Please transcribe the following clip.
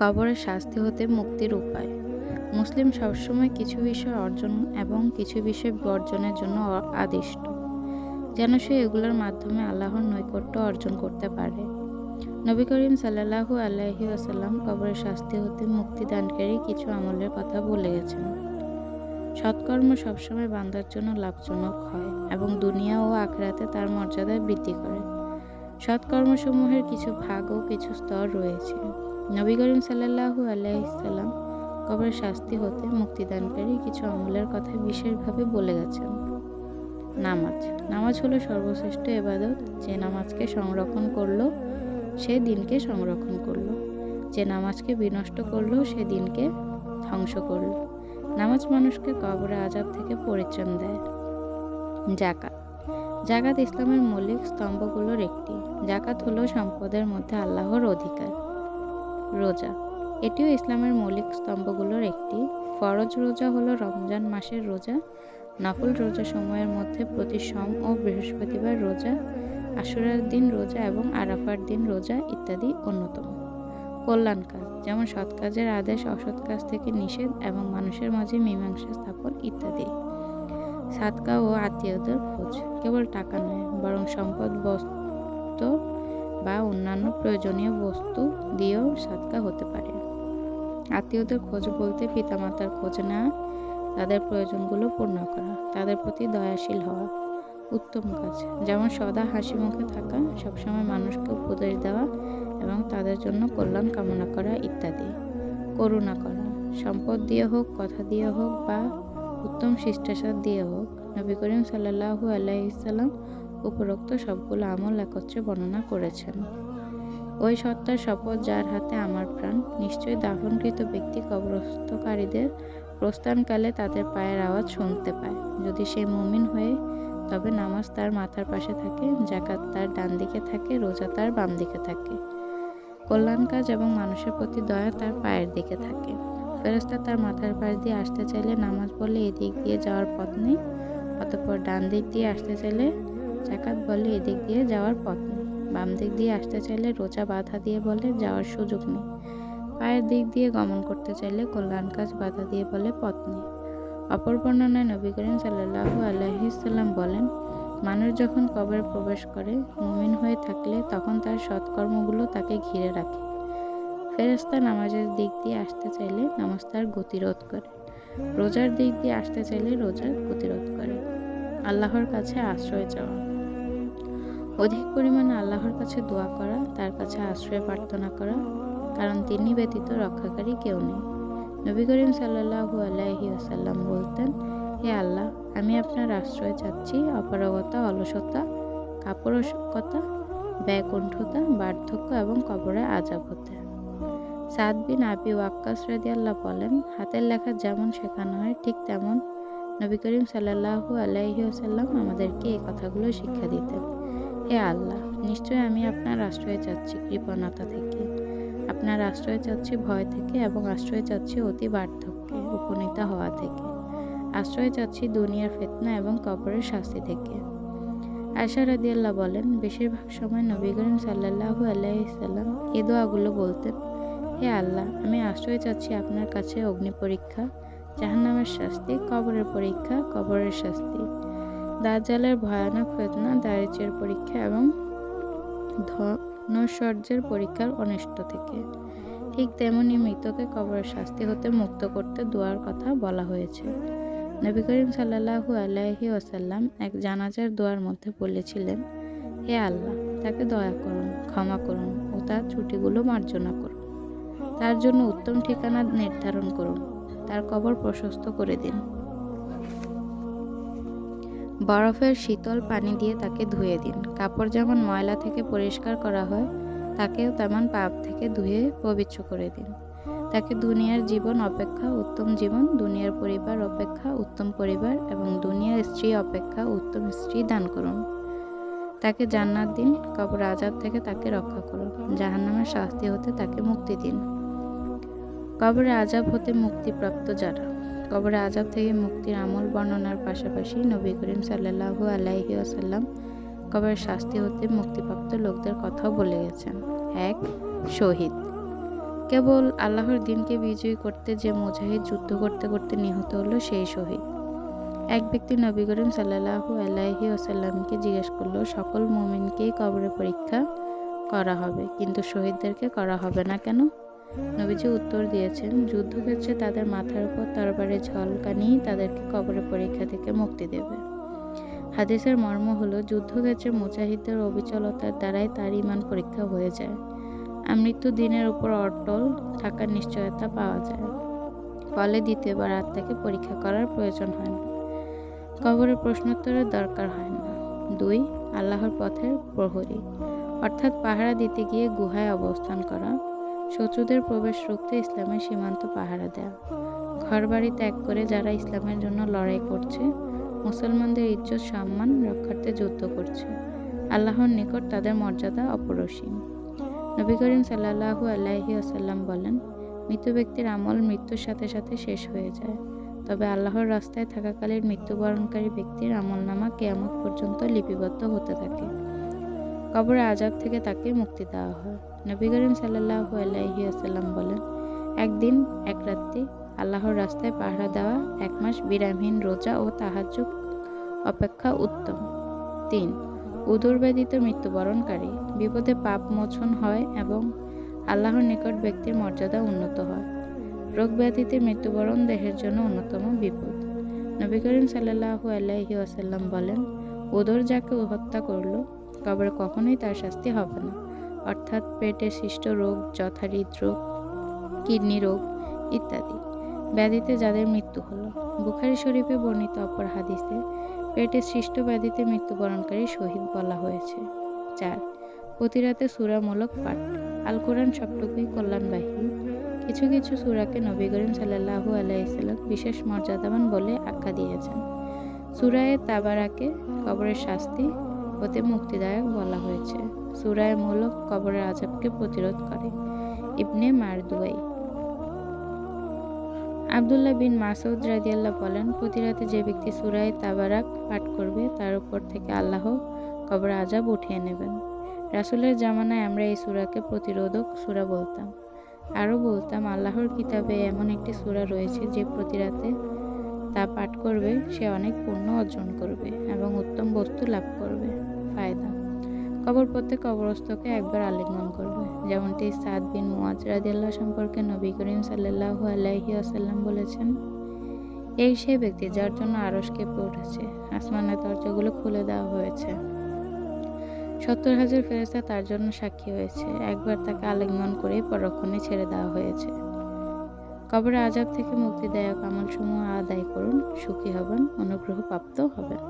কবরের শাস্তি হতে মুক্তির উপায়। মুসলিম সবসময় কিছু বিষয় অর্জন এবং কিছু বিষয় বর্জনের জন্য আদিষ্ট, যেন সে এগুলোর মাধ্যমে আল্লাহর নৈকট্য অর্জন করতে পারে। নবী করিম সাল্লাল্লাহু আল্লাহি ওয়াসাল্লাম কবরের শাস্তি হতে মুক্তিদানকারী কিছু আমলের কথা বলে গেছেন। সৎকর্ম সবসময় বান্দার জন্য লাভজনক হয় এবং দুনিয়া ও আখরাতে তার মর্যাদা বৃদ্ধি করে। সৎকর্মসমূহের কিছু ভাগ ও কিছু স্তর রয়েছে। নবী করিম সাল্লাল্লাহু আলাইসাল্লাম কবরের শাস্তি হতে মুক্তিদানকারী কিছু আমলের কথা বিশেষভাবে বলে গেছেন। নামাজ। নামাজ হলো সর্বশ্রেষ্ঠ এবাদত। যে নামাজকে সংরক্ষণ করল, সে দিনকে সংরক্ষণ করল। যে নামাজকে বিনষ্ট করল, সে দিনকে ধ্বংস করল। নামাজ মানুষকে কবরে আজাব থেকে পরিত্রাণ দেয়। জাকাত জাকাত ইসলামের মৌলিক স্তম্ভগুলোর একটি। জাকাত হলো সম্পদের মধ্যে আল্লাহর অধিকার। রোজা। এটিও ইসলামের মৌলিক স্তম্ভগুলোর একটি। ফরজ রোজা হলো রমজান মাসের রোজা। নফল রোজা সময়ের মধ্যে প্রতি সোম ও বৃহস্পতিবার রোজা আশুরার দিন রোজা এবং আরাফার দিন রোজা ইত্যাদি অন্যতম। কল্যাণ কাজ যেমন সৎ কাজের আদেশ, অসৎ কাজ থেকে নিষেধ এবং মানুষের মাঝে মীমাংসা স্থাপন ইত্যাদি। সাদকা ও আত্মীয়দের খোঁজ। কেবল টাকা নয়, বরং সম্পদ বস্তু বা অন্যান্য প্রয়োজনীয় বস্তু দিয়েও সাদকা হতে পারে। আত্মীয়দের খোঁজ বলতে পিতামাতার খোঁজ নেওয়া তাদের প্রয়োজনগুলো পূর্ণ করা, তাদের প্রতি দয়াশীল হওয়া উত্তম কাজ। যেমন সদা হাসি মুখে থাকা, সবসময় মানুষকে উপদেশ দেওয়া এবং তাদের জন্য কল্যাণ কামনা করা ইত্যাদি। করুণা করা, সম্পদ দিয়ে হোক, কথা দিয়ে হোক বা উত্তম শিষ্টাচার দিয়ে হোক, নবী করিম সাল্লাহু আলাইসাল্লাম উপরোক্ত সবগুলো আমল একত্রে বর্ণনা করেছেন। ওই সত্তার শপথ যার হাতে আমার প্রাণ, নিশ্চয়ই দাফনকৃত ব্যক্তি কবরস্থকারীদের প্রস্থানকালে তাদের পায়ের আওয়াজ শুনতে পায়। যদি সে মুমিন হয়ে তবে নামাজ তার মাথার পাশে থাকে জাকাত তার ডান দিকে থাকে, রোজা তার বাম দিকে থাকে। কল্যাণ কাজ এবং মানুষের প্রতি দয়া তার পায়ের দিকে থাকে। ফেরস্তা তার মাথার পাশ দিয়ে আসতে চাইলে নামাজ বলে এদিক দিয়ে যাওয়ার পথ নেই, অতঃপর ডান দিক দিয়ে আসতে চাইলে জাকাত বলে এদিক দিয়ে যাওয়ার পথ নেই। বাম দিক দিয়ে আসতে চাইলে রোজা বাধা দিয়ে বলে যাওয়ার সুযোগ নেই। পায়ের দিক দিয়ে গমন করতে চাইলে কল্যাণ কাজ বাধা দিয়ে বলে পথ নেই। অপর বর্ণনায় নবী করিম সাল্লাহু আলহিসাল্লাম বলেন, মানুষ যখন কবরে প্রবেশ করে, মুমিন হয়ে থাকলে তখন তার সৎকর্মগুলো তাকে ঘিরে রাখে। ফেরেস্তা নামাজের দিক দিয়ে আসতে চাইলে নামাজ তার গতিরোধ করে। রোজার দিক দিয়ে আসতে চাইলে রোজার গতিরোধ করে। আল্লাহর কাছে আশ্রয় চাওয়া। অধিক পরিমাণে আল্লাহর কাছে দোয়া করা, তার কাছে আশ্রয় প্রার্থনা করা, কারণ তিনি ব্যতীত রক্ষাকারী কেউ নেই। নবী করিম সাল্লাহু আলাইহি আসাল্লাম বলতেন, হে আল্লাহ, আমি আপনার আশ্রয় চাচ্ছি অপারগতা, অলসতা কাপড়কতা ব্যয়কুণ্ঠতা, বার্ধক্য এবং কবরে আজাব হতে। সাদ বিন আবি ওয়াক্কাস আল্লাহ বলেন, হাতের লেখা যেমন শেখানো হয়, ঠিক তেমন নবী করিম সাল্লাহু আলাইহি আসাল্লাম আমাদেরকে এই কথাগুলো শিক্ষা দিতেন। হে আল্লাহ, নিশ্চয়ই আমি আপনার আশ্রয় চাচ্ছি কৃপণতা থেকে। আপনার আশ্রয় চাচ্ছি ভয় থেকে এবং আশ্রয় চাচ্ছি অতি বার্ধক্যে উপনীত হওয়া থেকে। আশ্রয় চাচ্ছি দুনিয়ার ফেতনা এবং কবরের শাস্তি থেকে। আশা রাদিয়াল্লাহ বলেন, বেশিরভাগ সময় নবী করিম সাল্লাহু আলাইসাল্লাম এ দোয়াগুলো বলতেন, হে আল্লাহ, আমি আশ্রয় চাচ্ছি আপনার কাছে অগ্নি পরীক্ষা জাহান্নামের শাস্তি, কবরের পরীক্ষা, কবরের শাস্তি। দাজ্জালের ভয়ানক ফেতনা, দারিদ্র্যের পরীক্ষা এবং ধনৈশ্বর্যের পরীক্ষার অনিষ্ট থেকে। ঠিক তেমনি মৃতকে কবরের শাস্তি হতে মুক্ত করতে দোয়ার কথা বলা হয়েছে। নবী করিম সাল্লাহু আলাইহি ওসাল্লাম এক জানাজার দোয়ার মধ্যে বলেছিলেন, হে আল্লাহ, তাকে দয়া করুন, ক্ষমা করুন ও তার ছুটিগুলো মার্জনা করুন। তার জন্য উত্তম ঠিকানা নির্ধারণ করুন। তার কবর প্রশস্ত করে দিন। বরফের শীতল পানি দিয়ে তাকে ধুয়ে দিন। কাপড় যেমন ময়লা থেকে পরিষ্কার করা হয়, তাকেও তেমন পাপ থেকে ধুয়ে পবিত্র করে দিন। তাকে দুনিয়ার জীবন অপেক্ষা উত্তম জীবন, দুনিয়ার পরিবার অপেক্ষা উত্তম পরিবার এবং দুনিয়ার স্ত্রী অপেক্ষা উত্তম স্ত্রী দান করুন। তাকে জান্নাত দিন, কবর আজাব থেকে তাকে রক্ষা করুন। জাহান্নামের শাস্তি হতে তাকে মুক্তি দিন। কবরে আজাব হতে মুক্তিপ্রাপ্ত যারা। কবরে আজাব থেকে মুক্তির আমল বর্ণনার পাশাপাশি নবী করিম সাল্লাহু আলাইহি আসাল্লাম কবরের শাস্তি হতে মুক্তিপ্রাপ্ত লোকদের কথাও বলে গেছেন। এক, শহীদ। কেবল আল্লাহর দিনকে বিজয়ী করতে যে মুজাহিদ যুদ্ধ করতে করতে নিহত হলো, সেই শহীদ। এক ব্যক্তি নবী করিম সাল্লাহু আলাইহি ওসাল্লামকে জিজ্ঞেস করল, সকল মোমিনকেই কবরে পরীক্ষা করা হবে, কিন্তু শহীদদেরকে করা হবে না কেন? নবীজি উত্তর দিয়েছেন যুদ্ধক্ষেত্রে তাদের মাথার উপর তরবারে ঝলকানি তাদেরকে কবরের পরীক্ষা থেকে মুক্তি দেবে। হাদিসের মর্ম হলো যুদ্ধক্ষেত্রে মুজাহিদদের অবিচলতার দ্বারাই তার ইমান পরীক্ষা হয়ে যায়। আর মৃত্যু দিনের উপর অটল থাকার নিশ্চয়তা পাওয়া যায়। ফলে দ্বিতীয়বার আত্মাকে পরীক্ষা করার প্রয়োজন হয় না। কবরের প্রশ্নোত্তরের দরকার হয় না। দুই, আল্লাহর পথের প্রহরী। অর্থাৎ পাহারা দিতে গিয়ে গুহায় অবস্থান করা। শত্রুদের প্রবেশ রুখতে ইসলামের সীমান্ত পাহারা দেয়া। ঘরবাড়ি ত্যাগ করে যারা ইসলামের জন্য লড়াই করছে, মুসলমানদের ইজ্জত, সম্মান রক্ষার্থে যুদ্ধ করছে। আল্লাহর নিকট তাদের মর্যাদা অপরসীম। নবী করিম সাল্লাহু আলাইহি আসাল্লাম বলেন, মৃত ব্যক্তির আমল মৃত্যুর সাথে সাথে শেষ হয়ে যায়। তবে আল্লাহর রাস্তায় থাকাকালীন মৃত্যুবরণকারী ব্যক্তির আমল নামা কেয়ামত পর্যন্ত লিপিবদ্ধ হতে থাকে। কবরে আজাব থেকে তাকে মুক্তি দেওয়া হয়। নবী করিম সাল্লাহু আলাইহি আসাল্লাম বলেন, একদিন, এক রাত্রি আল্লাহর রাস্তায় পাহারা দেওয়া এক মাস বিরামহীন রোজা ও তাহাজ্জুদ অপেক্ষা উত্তম। তিন, উদর ব্যাধিতে মৃত্যুবরণকারী। বিপদে পাপ মোচন হয় এবং আল্লাহর নিকট ব্যক্তির মর্যাদা উন্নত হয়। রোগ ব্যাধিতে মৃত্যুবরণ দেহের জন্য অন্যতম বিপদ। নবী করিম সাল্লাহু আলাইহি আসাল্লাম বলেন, উদর যাকে হত্যা করল, কবরে কখনোই তার শাস্তি হবে না। অর্থাৎ পেটে সৃষ্ট রোগ যথা রোগ কিডনি রোগ ইত্যাদি ব্যাধিতে যাদের মৃত্যু হলো। বুখারি শরীফে বর্ণিত অপর হাদিসে পেটে সৃষ্ট ব্যাধিতে মৃত্যুবরণকারী শহীদ বলা হয়েছে। চার, প্রতি রাতে সুরামূলক পাঠ। আল কোরআন সবটুকুই কল্যাণবাহী। কিছু কিছু সুরাকে নবী করিম সাল্লাহু আলাইসাল্লাম বিশেষ মর্যাদাবান বলে আখ্যা দিয়েছেন। সুরায়ে তাবারাকে কবরের শাস্তি হতে মুক্তিদায়ক বলা হয়েছে। সুরায় মূলক কবরের আজাবকে প্রতিরোধ করে। ইবনে মারদুয়াই। আবদুল্লাহ বিন মাসউদ রাদিয়াল্লাহ বলেন, প্রতি রাতে যে ব্যক্তি সুরায় তাবারাক পাঠ করবে, তার উপর থেকে আল্লাহ কবর আজাব উঠিয়ে নেবেন। রাসুলের জামানায় আমরা এই সুরাকে প্রতিরোধক সুরা বলতাম। আরও বলতাম, আল্লাহর কিতাবে এমন একটি সুরা রয়েছে যে প্রতি রাতে তা পাঠ করবে, সে অনেক পুণ্য অর্জন করবে এবং উত্তম বস্তু লাভ করবে। ফায়দা। কবর প্রত্যেক কবরস্থকে একবার আলিঙ্গন করবে। যেমনটি সাদ বিন মুয়াজ রাদিয়াল্লাহ সম্পর্কে নবী করিম সাল্লাল্লাহু আলাইহি আসাল্লাম বলেছেন, এই সেই ব্যক্তি যার জন্য আরস কেঁপে উঠেছে আসমানের দরজাগুলো খুলে দেওয়া হয়েছে। সত্তর হাজার ফেরেস্তা তার জন্য সাক্ষী হয়েছে। একবার তাকে আলিঙ্গন করে পরক্ষণে ছেড়ে দেওয়া হয়েছে। কবরে আজাব থেকে মুক্তিদায়ক আমলসমূহ আদায় করুন, সুখী হবেন অনুগ্রহ প্রাপ্ত হবেন।